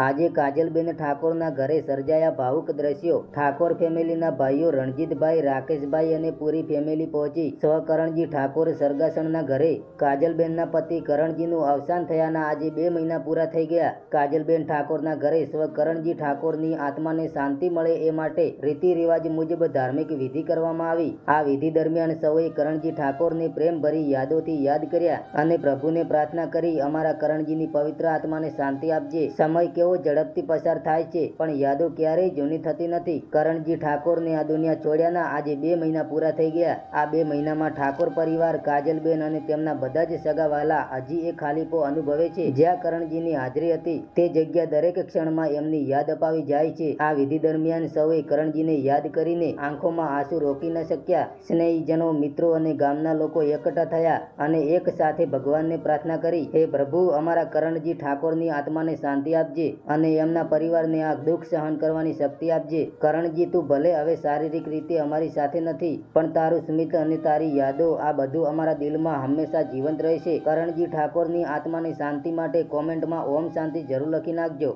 આજે કાજલબેન ઠાકોરના ઘરે સર્જાયા ભાવુક દ્રશ્યો. ઠાકોર ફેમિલીના ભાઈઓ રણજીતભાઈ, રાકેશભાઈ અને પૂરી ફેમિલી પહોંચી સ્વકરણજી ઠાકોર સરગાસણના ઘરે. કાજલબેનના પતિ કરણજીનું અવસાન થયાના આજે બે મહિના પૂરા થઈ ગયા. કાજલબેન ઠાકોરના ઘરે સ્વકરણજી ઠાકોરની આત્માને શાંતિ મળે એ માટે રીતિ રિવાજ મુજબ ધાર્મિક વિધિ કરવામાં આવી. આ વિધિ દરમિયાન સૌએ કરણજી ઠાકોરને પ્રેમભરી યાદોથી યાદ કર્યા અને પ્રભુને પ્રાર્થના કરી, અમારા કરણજીની પવિત્ર આત્માને શાંતિ આપજે. સમય કેવો ઝડપથી પસાર થાય છે, પણ યાદો ક્યારેય જૂની થતી નથી. કરણજી ઠાકોરને આ દુનિયા છોડ્યાના આજે બે મહિના પૂરા થઈ ગયા. આ બે મહિનામાં ઠાકોર પરિવાર, કાજલબેન અને તેમના બધા જ સગાવાલા હજી એ ખાલીપો અનુભવે છે. જ્યાં કરણજીની હાજરી હતી, તે જગ્યા દરેક ક્ષણમાં એમની યાદ અપાવી જાય છે. આ વિધિ દરમિયાન સૌએ કરણજીને યાદ કરીને આંખોમાં આંસુ રોકી ન શક્યા. સ્નેહીજનો, મિત્રો અને ગામના લોકો એકઠા થયા અને એક સાથે ભગવાનને પ્રાર્થના કરી, હે પ્રભુ, અમારા કરણજી ઠાકોરની આત્માને શાંતિ આપજે. અને એમના પરિવારને આ દુઃખ સહન કરવાની શક્તિ આપજે. કરણજી, તું ભલે હવે શારીરિક રીતે અમારી સાથે નથી, પણ તારું સ્મિત અને તારી યાદો આ બધું અમારા દિલમાં હંમેશા જીવંત રહેશે. કરણજી ઠાકોરની આત્માની શાંતિ માટે કોમેન્ટમાં ઓમ શાંતિ જરૂર લખી નાખજો.